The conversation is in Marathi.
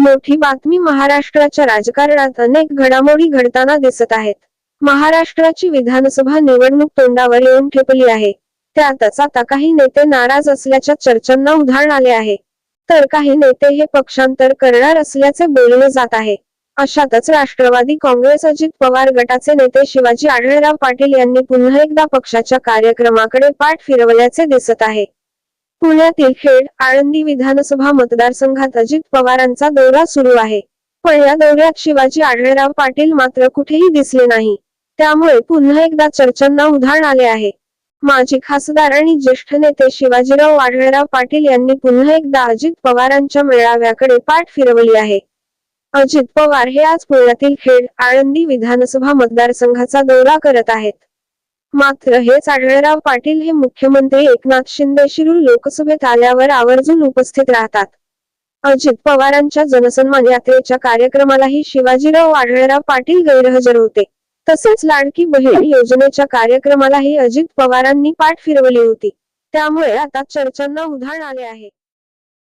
मोठी बातमी महाराष्ट्राच्या राजकारणात अनेक घडामोडी घडताना दिसत आहेत. महाराष्ट्राची विधानसभा निवडणूक तोंडावर येऊन ठेपली आहे. त्यातच आता काही नेते नाराज असल्याच्या चर्चांना उधाण आले आहे. तर काही नेते हे पक्षांतर करणार असल्याचे बोलले जात आहे. अशातच राष्ट्रवादी काँग्रेस अजित पवार गटाचे नेते शिवाजी आढळराव पाटील यांनी पुन्हा एकदा पक्षाच्या कार्यक्रमाकडे पाठ फिरवल्याचे दिसत आहे. पुण्यातील खेड आळंदी विधानसभा मतदारसंघात अजित पवारांचा दौरा सुरू आहे. पण या दौऱ्यात शिवाजी आढळराव पाटील मात्र कुठेही दिसले नाही. त्यामुळे पुन्हा एकदा चर्चांना उधाण आले आहे. माजी खासदार आणि ज्येष्ठ नेते शिवाजीराव आढळराव पाटील यांनी पुन्हा एकदा अजित पवारांच्या मेळाव्याकडे पाठ फिरवली आहे. अजित पवार हे आज पुण्यातील खेड आळंदी विधानसभा मतदारसंघाचा दौरा करत आहेत. मात्र हेच आढळराव पाटील हे मुख्यमंत्री एकनाथ शिंदे शिरूर लोकसभेत आल्यावर आवर्जून उपस्थित राहतात. अजित पवारांच्या जनसन्मान यात्रेच्या कार्यक्रमालाही शिवाजीराव आढळराव पाटील गैरहजर होते. तसेच लाडकी बहीण योजनेच्या कार्यक्रमालाही अजित पवारांनी पाठ फिरवली होती. त्यामुळे आता चर्चांना उधाण आले आहे.